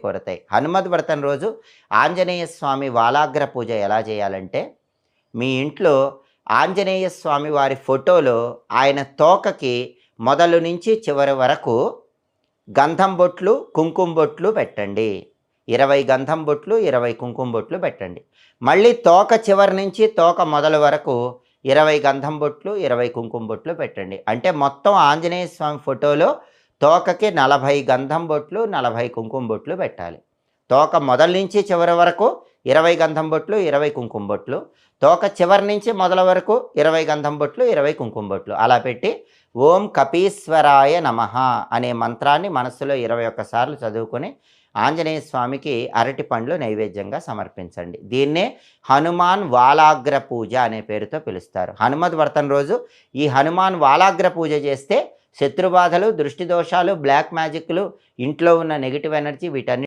కోరతాయి. హనుమద్ వ్రతం రోజు ఆంజనేయ స్వామి వాలాగ్ర పూజ ఎలా చేయాలంటే మీ ఇంట్లో ఆంజనేయ స్వామి వారి ఫోటోలో ఆయన తోకకి మొదలు నుంచి చివరి వరకు గంధం బొట్లు కుంకుమ బొట్లు పెట్టండి. ఇరవై గంధం బొట్లు ఇరవై కుంకుమ బొట్లు పెట్టండి. మళ్ళీ తోక చివరి నుంచి తోక మొదలు వరకు ఇరవై గంధం బొట్లు ఇరవై కుంకుమ బొట్లు పెట్టండి. అంటే మొత్తం ఆంజనేయ స్వామి ఫోటోలో తోకకి నలభై గంధం బొట్లు నలభై కుంకుమ బొట్లు పెట్టాలి. తోక మొదల నుంచి చివరి వరకు ఇరవై గంధం బొట్లు ఇరవై కుంకుమ బొట్లు. తోక చివరి నుంచి మొదల వరకు ఇరవై గంధం బొట్లు ఇరవై కుంకుమ బొట్లు. అలా పెట్టి ఓం కపీశ్వరాయ నమః అనే మంత్రాన్ని మనస్సులో ఇరవై ఒక్కసార్లు చదువుకొని ఆంజనేయ స్వామికి అరటి పండ్లు నైవేద్యంగా సమర్పించండి. దీన్నే హనుమాన్ వాలాగ్ర పూజ అనే పేరుతో పిలుస్తారు. హనుమద్ వర్తన రోజు ఈ హనుమాన్ వాలాగ్ర పూజ చేస్తే శత్రుబాధలు దృష్టి దోషాలు బ్లాక్ మ్యాజిక్లు ఇంట్లో ఉన్న నెగిటివ్ ఎనర్జీ వీటన్ని